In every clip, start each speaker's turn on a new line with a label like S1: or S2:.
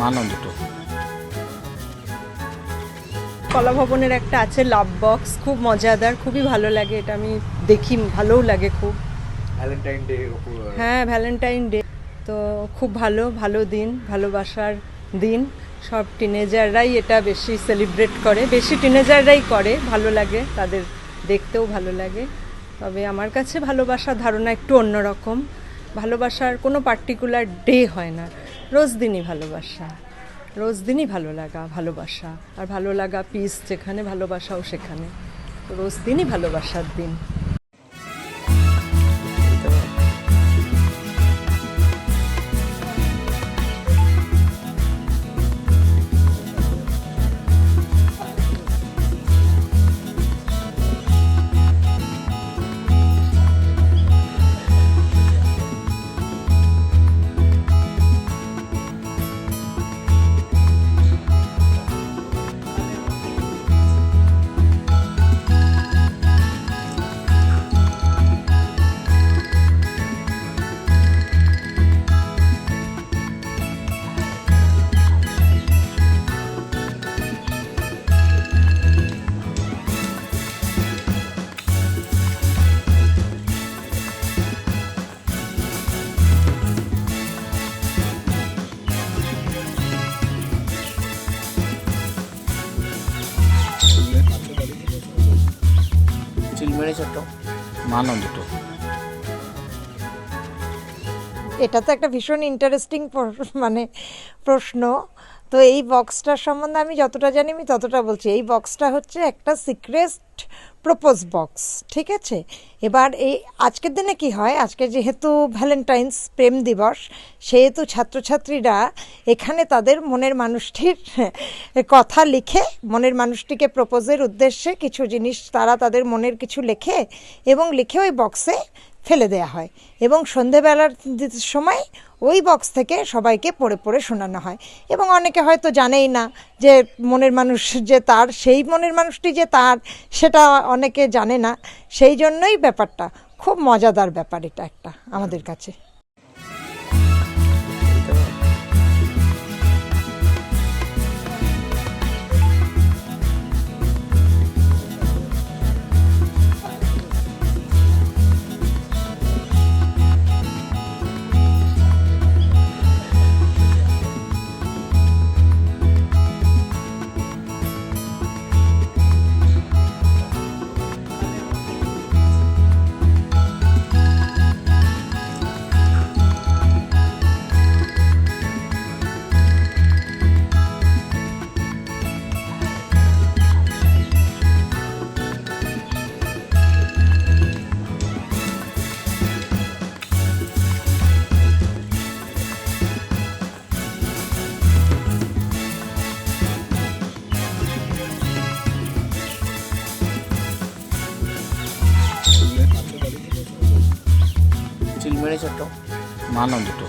S1: মানব দুটো।
S2: কলা ভবনের একটা আছে লাভ বক্স খুব মজাদার খুবই ভালো লাগে এটা আমি দেখি ভালোও লাগে খুব।
S3: ভ্যালেন্টাইন ডে
S2: হ্যাঁ ভ্যালেন্টাইন ডে তো খুব ভালো ভালো দিন ভালোবাসার দিন। সব টিনেজাররাই এটা বেশি সেলিব্রেট করে বেশি টিনেজাররাই করে ভালো লাগে তাদের দেখতেও ভালো লাগে। তবে আমার কাছে ভালোবাসার ধারণা একটু অন্যরকম। ভালোবাসার কোনো পার্টিকুলার ডে হয় না। রোজ দিনই ভালোবাসা রোজ দিনই ভালো লাগা, ভালোবাসা। আর ভালো লাগা পিস যেখানে, ভালোবাসাও সেখানে। রোজ দিনই ভালোবাসার দিন।
S1: মানব দুটো
S4: এটা তো একটা ভীষণ ইন্টারেস্টিং মানে প্রশ্ন। তো এই বক্সটার সম্বন্ধে আমি যতটা জানি, আমি ততটা বলছি। এই বক্সটা হচ্ছে একটা সিক্রেট প্রপোজ বক্স ঠিক আছে? এবার এই আজকের দিনে কি হয়? আজকে যেহেতু ভ্যালেন্টাইন্স প্রেম দিবস, সেহেতু ছাত্রছাত্রীরা এখানে তাদের মনের মানুষটির কথা লিখে, মনের মানুষটিকে প্রপোজের উদ্দেশ্যে কিছু জিনিস তারা তাদের মনের কিছু লেখে এবং লিখে ওই বক্সে ফেলে দেয়া হয়। এবং সন্ধেবেলার সময় ওই বক্স থেকে সবাইকে পড়ে পড়ে শোনানো হয়। এবং অনেকে হয়তো জানেই না যে মনের মানুষ যে তার, সেই মনের মানুষটি যে তার, সেটা অনেকে জানে না। সেই জন্যই ব্যাপারটা। খুব মজাদার ব্যাপার এটা একটা আমাদের কাছে।
S1: চিলমেরে ছোট। মানব দুটো।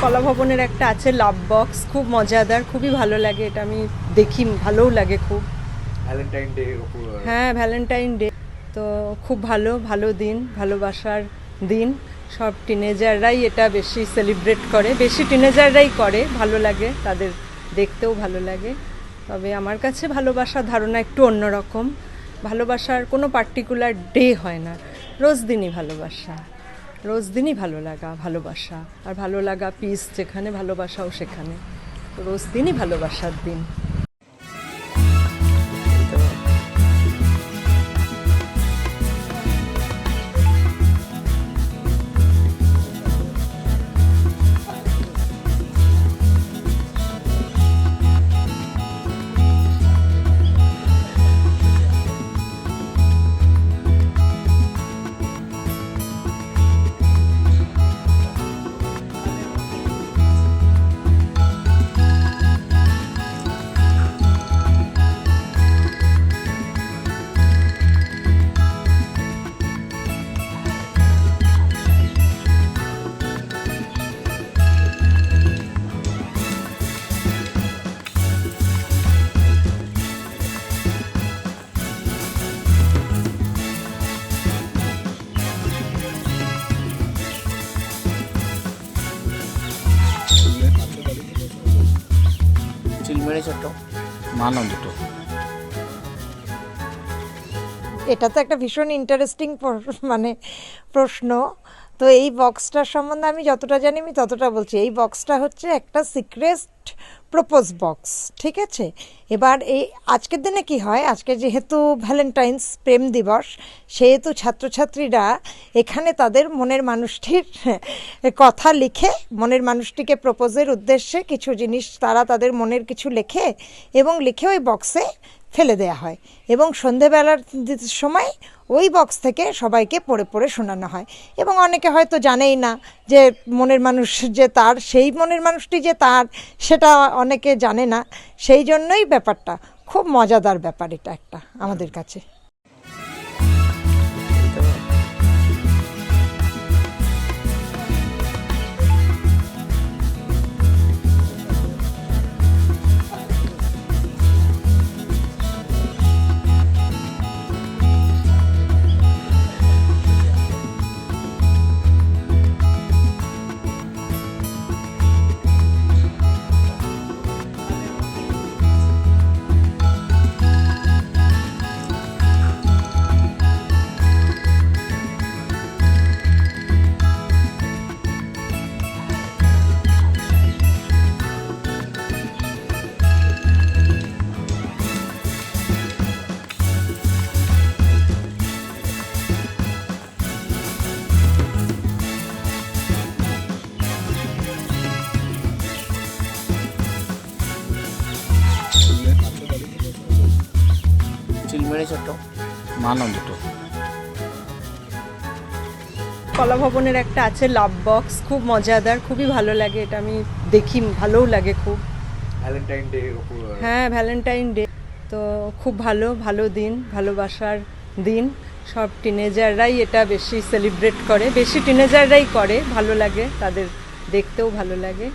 S2: কলা ভবনের একটা আছে লাভ বক্স খুব মজাদার খুবই ভালো লাগে এটা আমি দেখি ভালোও লাগে খুব।
S3: ভ্যালেন্টাইন ডে
S2: হ্যাঁ ভ্যালেন্টাইন ডে তো খুব ভালো ভালো দিন ভালোবাসার দিন। সব টিনেজাররাই এটা বেশি সেলিব্রেট করে বেশি টিনেজাররাই করে ভালো লাগে তাদের দেখতেও ভালো লাগে। তবে আমার কাছে ভালোবাসার ধারণা একটু অন্যরকম। ভালোবাসার কোনো পার্টিকুলার ডে হয় না। রোজ দিনই ভালোবাসা। রোজ দিনই ভালো লাগা, ভালোবাসা। আর ভালো লাগা পিস যেখানে, ভালোবাসাও সেখানে। রোজ দিনই ভালোবাসার দিন।
S1: চিলমেরে ছোট। মানো দুটো।
S4: এটা তো একটা ভীষণ ইন্টারেস্টিং মানে প্রশ্ন। তো এই বক্সটার সম্বন্ধে আমি যতটা জানি, আমি ততটা বলছি। এই বক্সটা হচ্ছে একটা সিক্রেট প্রপোজ বক্স ঠিক আছে? এবার এই আজকের দিনে কি হয়? আজকে যেহেতু ভ্যালেন্টাইন্স প্রেম দিবস সেহেতু ছাত্রছাত্রীরা এখানে তাদের মনের মানুষটির কথা লিখে, মনের মানুষটিকে প্রপোজের উদ্দেশ্যে কিছু জিনিস তারা তাদের মনের কিছু লেখে এবং লিখে ওই বক্সে ফেলে দেওয়া হয়। এবং সন্ধেবেলার সময় ওই বক্স থেকে সবাইকে পড়ে পড়ে শোনানো হয়। এবং অনেকে হয়তো জানেই না যে মনের মানুষ যে তার, সেই মনের মানুষটি যে তার, সেটা অনেকে জানে না। সেই জন্যই ব্যাপারটা, খুব মজাদার ব্যাপার এটা একটা আমাদের কাছে।
S1: চিলমেরে ছোট দুটো।
S2: কলা ভবনের একটা আছে লাভ বক্স খুব মজাদার খুবই ভালো লাগে এটা আমি দেখি ভালোও লাগে খুব।
S3: ভ্যালেন্টাইন ডে
S2: হ্যাঁ ভ্যালেন্টাইন ডে তো খুব ভালো ভালো দিন ভালোবাসার দিন। সব টিনেজাররাই এটা বেশি সেলিব্রেট করে বেশি টিনেজাররাই করে ভালো লাগে তাদের দেখতেও ভালো লাগে।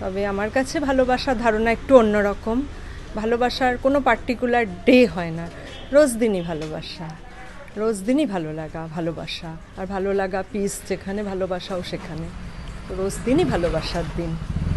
S2: তবে আমার কাছে ভালোবাসার ধারণা একটু অন্যরকম। ভালোবাসার কোনো পার্টিকুলার ডে হয় না। রোজ দিনই ভালোবাসা। রোজ দিনই ভালো লাগা, ভালোবাসা। আর ভালো লাগা পিস যেখানে, ভালোবাসাও সেখানে। রোজ দিনই ভালোবাসার দিন।